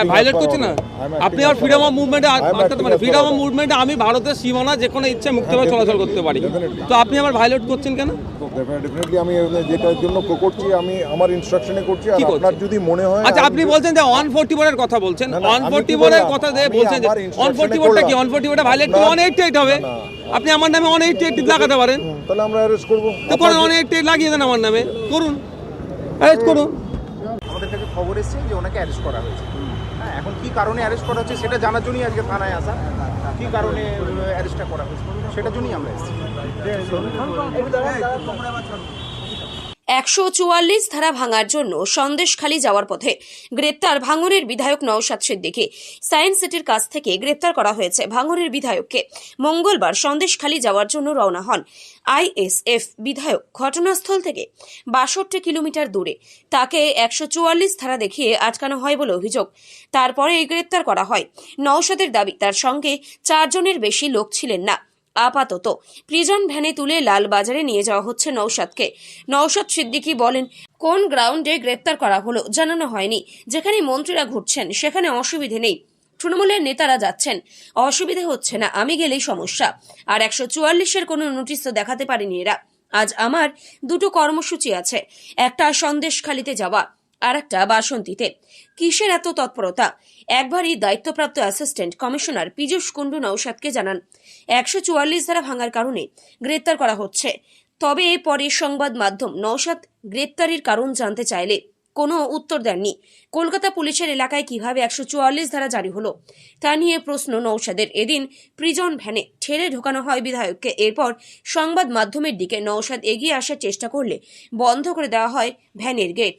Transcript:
আপনি ভাইলেট করছেন না। আপনি আর ফ্রিডম অফ. মুভমেন্টে ফ্রিডম অফ মুভমেন্টে আমি ভারতের সীমানা যেখানে ইচ্ছে মুক্তভাবে চলাচল করতে পারি। তো আপনি আমার ভাইলেট করছেন কেন? ডেফিনেটলি আমি যেটার জন্য করছি আমি আমার ইনস্ট্রাকশনে করছি আর আপনার যদি মনে হয় আচ্ছা আপনি বলছেন যে কথা বলছেন। না, না, ওয়ান আমি ফোর্টি কি বোর্ডের বললাম? কথা দিয়ে বলছেন যে instruction-এ কি? ভাইলেট হবে। আপনি আমার নামে ওয়ান এইটটি এইট লাগাতে পারেন। হুম, তাহলে আমরা অ্যারেস্ট করব। তো করেন ওয়ান এইটটি এইট লাগিয়ে দেন আমার নামে। করুন। অ্যারেস্ট করুন। কাছে খবর এসছে যে ওনাকে অ্যারেস্ট করা হয়েছে হ্যাঁ এখন কি কারণে অ্যারেস্ট করা হচ্ছে সেটা জানার জন্যই আজকে থানায় আসা কি কারণে অ্যারেস্টটা করা হয়েছে সেটার জন্যই আমরা এসেছি একশো চুয়াল্লিশ ধারা ভাঙার জন্য সন্দেশখালী যাওয়ার পথে গ্রেপ্তার ভাঙরের বিধায়ক নওশাদ সিদ্দিকী। সায়েন্স সিটির কাছ থেকে গ্রেপ্তার করা হয়েছে ভাঙরের বিধায়ককে। মঙ্গলবার সন্দেশখালী যাওয়ার জন্য রওনা হন আইএসএফ বিধায়ক। ঘটনাস্থল থেকে বাষট্টি কিলোমিটার দূরে। তাকে একশো চুয়াল্লিশ ধারা দেখিয়ে আটকানো হয় বলে অভিযোগ। তারপরে গ্রেপ্তার করা হয়। নওশাদের দাবি, তার সঙ্গে চারজনের বেশি লোক ছিলেন না। আপাতত প্রিজন ভ্যানে তুলে লালবাজারে নিয়ে যাওয়া হচ্ছে নৌসাদকে নৌসাদ সিদ্দিকী বলেন, কোন গ্রাউন্ডে গ্রেপ্তার করা হলো জানানো হয়নি। যেখানে মন্ত্রীরা ঘুরছেন, সেখানে অসুবিধে নেই। তৃণমূলের নেতারা যাচ্ছেন। অসুবিধে হচ্ছে না, আমি গেলেই সমস্যা। আর একশো চুয়াল্লিশের কোনো নোটিশ তো দেখাতে পারিনি এরা। আজ আমার দুটো কর্মসূচি আছে। একটা সন্দেশখালিতে যাওয়া আর একটা বাসন্তীতে। কিসের এত তৎপরতা? একবারই দায়িত্বপ্রাপ্ত অ্যাসিস্ট্যান্ট কমিশনার পীযূষ কুণ্ডু নৌসাদকে জানান, একশো চুয়াল্লিশ ধারা ভাঙার কারণে গ্রেপ্তার করা হচ্ছে। তবে পরে সংবাদ মাধ্যম নৌসাদ গ্রেপ্তারির কারণ জানতে চাইলে কোনো উত্তর দেননি। কলকাতা পুলিশের এলাকায় কীভাবে একশো চুয়াল্লিশ ধারা জারি হলো, তা নিয়ে প্রশ্ন নৌসাদের এদিন প্রিজন ভ্যানে ঠেলে ঢোকানো হয় বিধায়ককে। এরপর সংবাদ মাধ্যমের দিকে নৌসাদ এগিয়ে আসার চেষ্টা করলে বন্ধ করে দেওয়া হয় ভ্যানের গেট